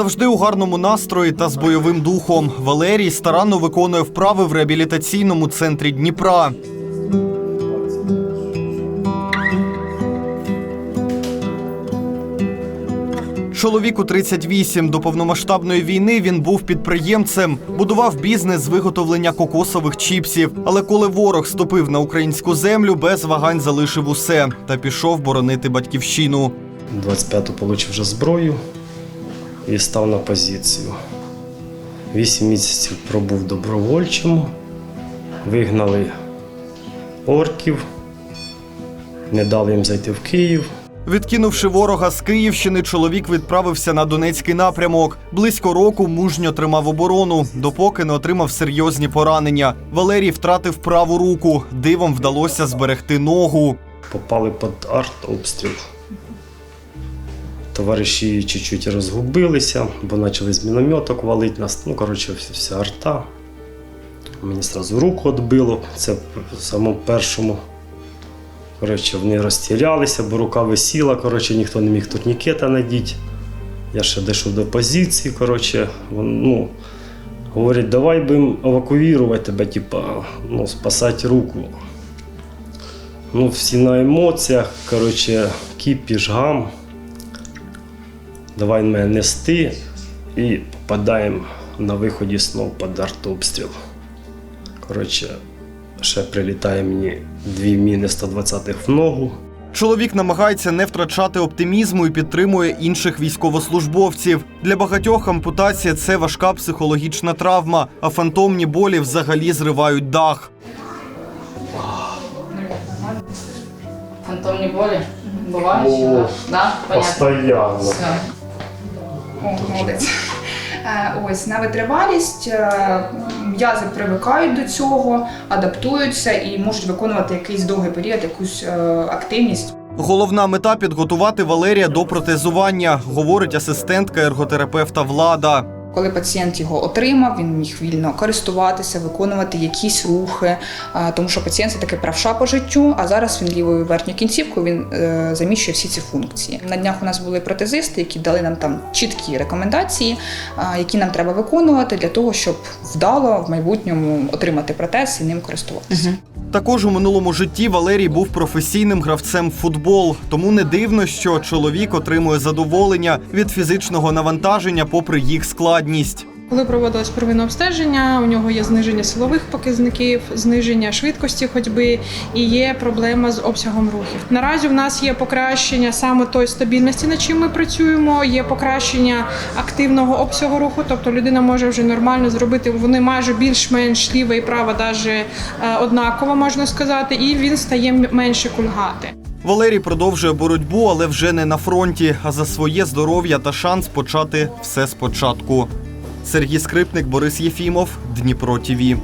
Завжди у гарному настрої та з бойовим духом. Валерій старанно виконує вправи в реабілітаційному центрі Дніпра. Чоловіку 38. До повномасштабної війни він був підприємцем, будував бізнес з виготовлення кокосових чіпсів. Але коли ворог ступив на українську землю, без вагань залишив усе та пішов боронити батьківщину. 25-ту отримав вже зброю і став на позицію. Вісім місяців пробув добровольчому, вигнали орків, не дали їм зайти в Київ. Відкинувши ворога з Київщини, чоловік відправився на Донецький напрямок. Близько року мужньо тримав оборону, допоки не отримав серйозні поранення. Валерій втратив праву руку. Дивом вдалося зберегти ногу. Попали під артобстріл. Товариші чуть-чуть розгубилися, бо почали з мінометок валити нас. Ну, коротше, вся арта. Мені одразу руку відбило. Це в самому першому. Коротше, вони розтірялися, бо рука висіла, коротше, ніхто не міг турнікета надіти. Я ще дійшов до позиції, коротше, ну, говорять, давай будемо евакуювати тебе, типа, ну, спасати руку. Ну, всі на емоціях, коротше, кіпіш, гам. Давай мене нести і попадаємо на виході знов під артобстріл. Коротше, ще прилітає мені дві міни 120-х в ногу. Чоловік намагається не втрачати оптимізму і підтримує інших військовослужбовців. Для багатьох ампутація це важка психологічна травма, а фантомні болі взагалі зривають дах. Фантомні болі бувають? чи да? Да? Понятно. Постоянно. Все. Молодець. Е, Ось на витривалість е, м'язи привикають до цього, адаптуються і можуть виконувати якийсь довгий період, якусь е, активність. Головна мета підготувати Валерія до протезування, говорить асистентка ерготерапевта Влада. Коли пацієнт його отримав, він міг вільно користуватися, виконувати якісь рухи, е, тому що пацієнт це таки правша по життю. А зараз він лівою верхньою кінцівкою він е, заміщує всі ці функції. На днях у нас були протезисти, які дали нам там чіткі рекомендації, е, які нам треба виконувати для того, щоб вдало в майбутньому отримати протез і ним користуватися. Також у минулому житті Валерій був професійним гравцем в футбол, тому не дивно, що чоловік отримує задоволення від фізичного навантаження, попри їх складність. Коли проводилось первинне обстеження, у нього є зниження силових показників, зниження швидкості ходьби і є проблема з обсягом рухів. Наразі в нас є покращення саме тої стабільності, над чим ми працюємо. Є покращення активного обсягу руху, тобто людина може вже нормально зробити. Вони майже більш-менш ліва і права, навіть однаково можна сказати, і він стає менше кульгати. Валерій продовжує боротьбу, але вже не на фронті, а за своє здоров'я та шанс почати все спочатку. Сергій Скрипник, Борис Єфімов, Дніпро ТІВІ.